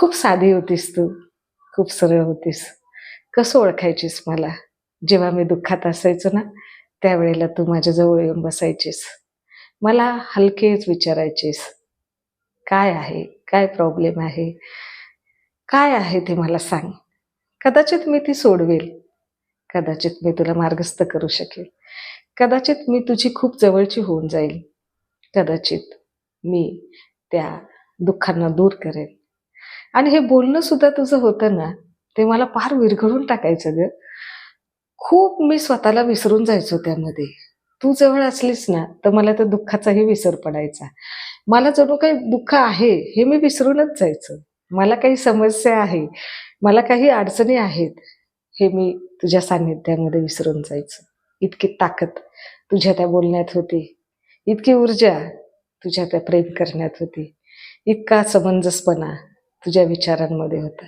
खूप साधी होतीस तू. खूप सरळ होतीस. कसं ओळखायचीस मला? जेव्हा मी दुःखात असायचो ना त्यावेळेला तू माझ्याजवळ येऊन बसायचीस. मला हलकेच विचारायचीस. काय आहे? काय प्रॉब्लेम आहे? काय आहे ते मला सांग. कदाचित मी ती सोडवेल. कदाचित मी तुला मार्गस्थ करू शकेल. कदाचित मी तुझी खूप जवळची होऊन जाईल. कदाचित मी त्या दुःखांना दूर करेन. आणि हे बोलणं सुद्धा तुझं होतं ना ते मला फार विरघळून टाकायचं ग. खूप मी स्वतःला विसरून जायचो त्यामध्ये. तू जवळ असलीस ना तर मला त्या दुःखाचाही विसर पडायचा. मला जणू काही दुःख आहे हे मी विसरूनच जायचं. मला काही समस्या आहे मला काही अडचणी आहेत हे मी तुझ्या सान्निध्यामध्ये विसरून जायचं. इतकी ताकद तुझ्या त्या बोलण्यात होती. इतकी ऊर्जा तुझ्या त्या प्रेम करण्यात होती. इतका समंजसपणा तुझ्या विचारांमध्ये होता.